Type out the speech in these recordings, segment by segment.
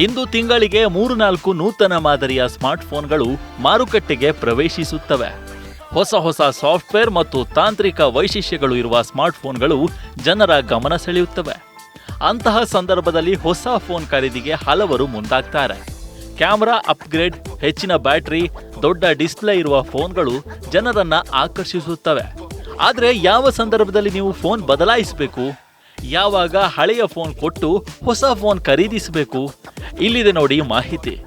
ಇಂದು ತಿಂಗಳಿಗೆ ಮೂರು ನಾಲ್ಕು ನೂತನ ಮಾದರಿಯ ಸ್ಮಾರ್ಟ್ಫೋನ್ಗಳು ಮಾರುಕಟ್ಟೆಗೆ ಪ್ರವೇಶಿಸುತ್ತವೆ. ಹೊಸ ಹೊಸ ಸಾಫ್ಟ್ವೇರ್ ಮತ್ತು ತಾಂತ್ರಿಕ ವೈಶಿಷ್ಟ್ಯಗಳು ಇರುವ ಸ್ಮಾರ್ಟ್ಫೋನ್ಗಳು ಜನರ ಗಮನ ಸೆಳೆಯುತ್ತವೆ. ಅಂತಹ ಸಂದರ್ಭದಲ್ಲಿ ಹೊಸ ಫೋನ್ ಖರೀದಿಗೆ ಹಲವರು ಮುಂದಾಗ್ತಾರೆ. ಕ್ಯಾಮರಾ ಅಪ್ಗ್ರೇಡ್, ಹೆಚ್ಚಿನ ಬ್ಯಾಟರಿ, ದೊಡ್ಡ ಡಿಸ್ಪ್ಲೇ ಇರುವ ಫೋನ್ಗಳು ಜನರನ್ನು ಆಕರ್ಷಿಸುತ್ತವೆ. ಆದರೆ ಯಾವ ಸಂದರ್ಭದಲ್ಲಿ ನೀವು ಫೋನ್ ಬದಲಾಯಿಸಬೇಕು? ಯಾವಾಗ ಹಳೆಯ ಫೋನ್ ಕೊಟ್ಟು ಹೊಸ ಫೋನ್ ಖರೀದಿಸಬೇಕು? ಇಲ್ಲಿದೆ ನೋಡಿ ಮಾಹಿತಿ.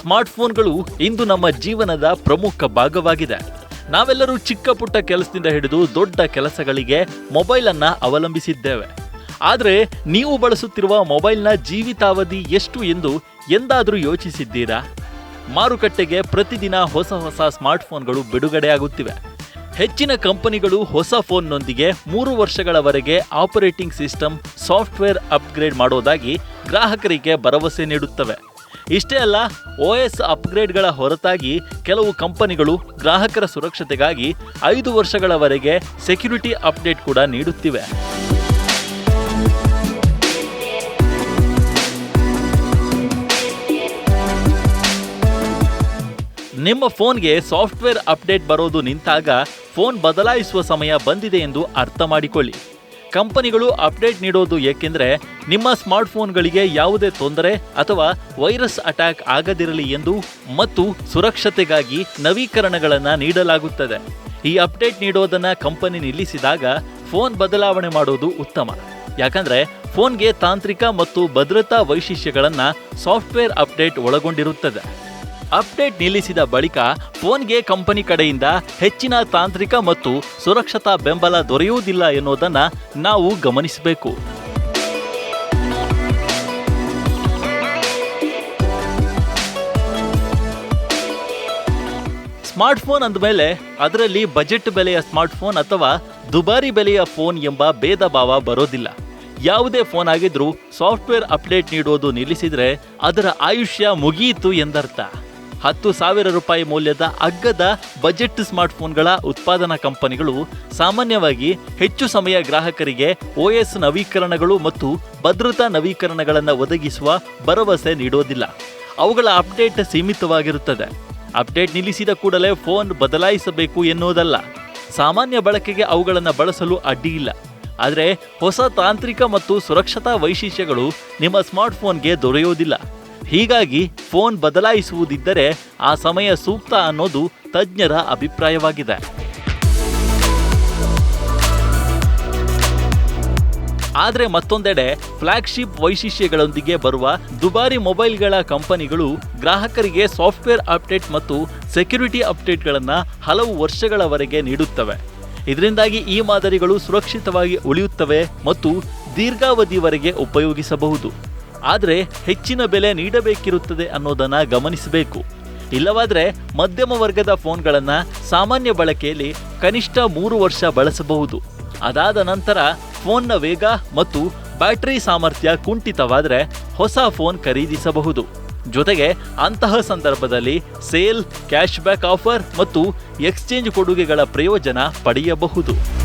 ಸ್ಮಾರ್ಟ್ಫೋನ್ಗಳು ಇಂದು ನಮ್ಮ ಜೀವನದ ಪ್ರಮುಖ ಭಾಗವಾಗಿದೆ. ನಾವೆಲ್ಲರೂ ಚಿಕ್ಕ ಪುಟ್ಟ ಕೆಲಸದಿಂದ ಹಿಡಿದು ದೊಡ್ಡ ಕೆಲಸಗಳಿಗೆ ಮೊಬೈಲ್ ಅನ್ನ ಅವಲಂಬಿಸಿದ್ದೇವೆ. ಆದರೆ ನೀವು ಬಳಸುತ್ತಿರುವ ಮೊಬೈಲ್ನ ಜೀವಿತಾವಧಿ ಎಷ್ಟು ಎಂದು ಎಂದಾದರೂ ಯೋಚಿಸಿದ್ದೀರಾ? ಮಾರುಕಟ್ಟೆಗೆ ಪ್ರತಿದಿನ ಹೊಸ ಹೊಸ ಸ್ಮಾರ್ಟ್ಫೋನ್ಗಳು ಬಿಡುಗಡೆಯಾಗುತ್ತಿವೆ. ಹೆಚ್ಚಿನ ಕಂಪನಿಗಳು ಹೊಸ ಫೋನ್ನೊಂದಿಗೆ ಮೂರು ವರ್ಷಗಳವರೆಗೆ ಆಪರೇಟಿಂಗ್ ಸಿಸ್ಟಮ್, ಸಾಫ್ಟ್ವೇರ್ ಅಪ್ಗ್ರೇಡ್ ಮಾಡೋದಾಗಿ ಗ್ರಾಹಕರಿಗೆ ಭರವಸೆ ನೀಡುತ್ತವೆ. ಇಷ್ಟೇ ಅಲ್ಲ ಒ ಎಸ್ ಅಪ್ಗ್ರೇಡ್ಗಳ ಹೊರತಾಗಿ ಕೆಲವು ಕಂಪನಿಗಳು ಗ್ರಾಹಕರ ಸುರಕ್ಷತೆಗಾಗಿ ಐದು ವರ್ಷಗಳವರೆಗೆ ಸೆಕ್ಯುರಿಟಿ ಅಪ್ಡೇಟ್ ಕೂಡ ನೀಡುತ್ತಿವೆ. ನಿಮ್ಮ ಫೋನ್ಗೆ ಸಾಫ್ಟ್ವೇರ್ ಅಪ್ಡೇಟ್ ಬರೋದು ನಿಂತಾಗ ಫೋನ್ ಬದಲಾಯಿಸುವ ಸಮಯ ಬಂದಿದೆ ಎಂದು ಅರ್ಥ ಮಾಡಿಕೊಳ್ಳಿ. ಕಂಪನಿಗಳು ಅಪ್ಡೇಟ್ ನೀಡೋದು ಏಕೆಂದರೆ ನಿಮ್ಮ ಸ್ಮಾರ್ಟ್ಫೋನ್ಗಳಿಗೆ ಯಾವುದೇ ತೊಂದರೆ ಅಥವಾ ವೈರಸ್ ಅಟ್ಯಾಕ್ ಆಗದಿರಲಿ ಎಂದು ಮತ್ತು ಸುರಕ್ಷತೆಗಾಗಿ ನವೀಕರಣಗಳನ್ನು ನೀಡಲಾಗುತ್ತದೆ. ಈ ಅಪ್ಡೇಟ್ ನೀಡೋದನ್ನು ಕಂಪನಿ ನಿಲ್ಲಿಸಿದಾಗ ಫೋನ್ ಬದಲಾವಣೆ ಮಾಡೋದು ಉತ್ತಮ. ಯಾಕಂದರೆ ಫೋನ್ಗೆ ತಾಂತ್ರಿಕ ಮತ್ತು ಭದ್ರತಾ ವೈಶಿಷ್ಟ್ಯಗಳನ್ನು ಸಾಫ್ಟ್ವೇರ್ ಅಪ್ಡೇಟ್ ಒಳಗೊಂಡಿರುತ್ತದೆ. ಅಪ್ಡೇಟ್ ನಿಲ್ಲಿಸಿದ ಬಳಿಕ ಫೋನ್ಗೆ ಕಂಪನಿ ಕಡೆಯಿಂದ ಹೆಚ್ಚಿನ ತಾಂತ್ರಿಕ ಮತ್ತು ಸುರಕ್ಷತಾ ಬೆಂಬಲ ದೊರೆಯುವುದಿಲ್ಲ ಎನ್ನುವುದನ್ನು ನಾವು ಗಮನಿಸಬೇಕು. ಸ್ಮಾರ್ಟ್ಫೋನ್ ಅಂದಮೇಲೆ ಅದರಲ್ಲಿ ಬಜೆಟ್ ಬೆಲೆಯ ಸ್ಮಾರ್ಟ್ಫೋನ್ ಅಥವಾ ದುಬಾರಿ ಬೆಲೆಯ ಫೋನ್ ಎಂಬ ಭೇದ ಭಾವ ಬರೋದಿಲ್ಲ. ಯಾವುದೇ ಫೋನ್ ಆಗಿದ್ರೂ ಸಾಫ್ಟ್ವೇರ್ ಅಪ್ಡೇಟ್ ನೀಡೋದು ನಿಲ್ಲಿಸಿದರೆ ಅದರ ಆಯುಷ್ಯ ಮುಗಿಯಿತು ಎಂದರ್ಥ. ಹತ್ತು ಸಾವಿರ ರೂಪಾಯಿ ಮೌಲ್ಯದ ಅಗ್ಗದ ಬಜೆಟ್ ಸ್ಮಾರ್ಟ್ಫೋನ್ಗಳ ಉತ್ಪಾದನಾ ಕಂಪನಿಗಳು ಸಾಮಾನ್ಯವಾಗಿ ಹೆಚ್ಚು ಸಮಯ ಗ್ರಾಹಕರಿಗೆ ಓಎಸ್ ನವೀಕರಣಗಳು ಮತ್ತು ಭದ್ರತಾ ನವೀಕರಣಗಳನ್ನು ಒದಗಿಸುವ ಭರವಸೆ ನೀಡೋದಿಲ್ಲ. ಅವುಗಳ ಅಪ್ಡೇಟ್ ಸೀಮಿತವಾಗಿರುತ್ತದೆ. ಅಪ್ಡೇಟ್ ನಿಲ್ಲಿಸಿದ ಕೂಡಲೇ ಫೋನ್ ಬದಲಾಯಿಸಬೇಕು ಎನ್ನುವುದಲ್ಲ. ಸಾಮಾನ್ಯ ಬಳಕೆಗೆ ಅವುಗಳನ್ನು ಬಳಸಲು ಅಡ್ಡಿಯಿಲ್ಲ. ಆದರೆ ಹೊಸ ತಾಂತ್ರಿಕ ಮತ್ತು ಸುರಕ್ಷತಾ ವೈಶಿಷ್ಟ್ಯಗಳು ನಿಮ್ಮ ಸ್ಮಾರ್ಟ್ಫೋನ್ಗೆ ದೊರೆಯುವುದಿಲ್ಲ ಹೀಗಾಗಿ ಫೋನ್ ಬದಲಾಯಿಸುವುದಿದ್ದರೆ ಆ ಸಮಯ ಸೂಕ್ತ ಅನ್ನೋದು ತಜ್ಞರ ಅಭಿಪ್ರಾಯವಾಗಿದೆ. ಆದರೆ ಮತ್ತೊಂದೆಡೆ ಫ್ಲಾಗ್ಶಿಪ್ ವೈಶಿಷ್ಟ್ಯಗಳೊಂದಿಗೆ ಬರುವ ದುಬಾರಿ ಮೊಬೈಲ್ಗಳ ಕಂಪನಿಗಳು ಗ್ರಾಹಕರಿಗೆ ಸಾಫ್ಟ್ವೇರ್ ಅಪ್ಡೇಟ್ ಮತ್ತು ಸೆಕ್ಯುರಿಟಿ ಅಪ್ಡೇಟ್ಗಳನ್ನು ಹಲವು ವರ್ಷಗಳವರೆಗೆ ನೀಡುತ್ತವೆ. ಇದರಿಂದಾಗಿ ಈ ಮಾದರಿಗಳು ಸುರಕ್ಷಿತವಾಗಿ ಉಳಿಯುತ್ತವೆ ಮತ್ತು ದೀರ್ಘಾವಧಿವರೆಗೆ ಉಪಯೋಗಿಸಬಹುದು. ಆದರೆ ಹೆಚ್ಚಿನ ಬೆಲೆ ನೀಡಬೇಕಿರುತ್ತದೆ ಅನ್ನೋದನ್ನು ಗಮನಿಸಬೇಕು. ಇಲ್ಲವಾದರೆ ಮಧ್ಯಮ ವರ್ಗದ ಫೋನ್ಗಳನ್ನು ಸಾಮಾನ್ಯ ಬಳಕೆಯಲ್ಲಿ ಕನಿಷ್ಠ ಮೂರು ವರ್ಷ ಬಳಸಬಹುದು. ಅದಾದ ನಂತರ ಫೋನ್ನ ವೇಗ ಮತ್ತು ಬ್ಯಾಟರಿ ಸಾಮರ್ಥ್ಯ ಕುಂಠಿತವಾದರೆ ಹೊಸ ಫೋನ್ ಖರೀದಿಸಬಹುದು. ಜೊತೆಗೆ ಅಂತಹ ಸಂದರ್ಭದಲ್ಲಿ ಸೇಲ್, ಕ್ಯಾಶ್ಬ್ಯಾಕ್ ಆಫರ್ ಮತ್ತು ಎಕ್ಸ್ಚೇಂಜ್ ಕೊಡುಗೆಗಳ ಪ್ರಯೋಜನ ಪಡೆಯಬಹುದು.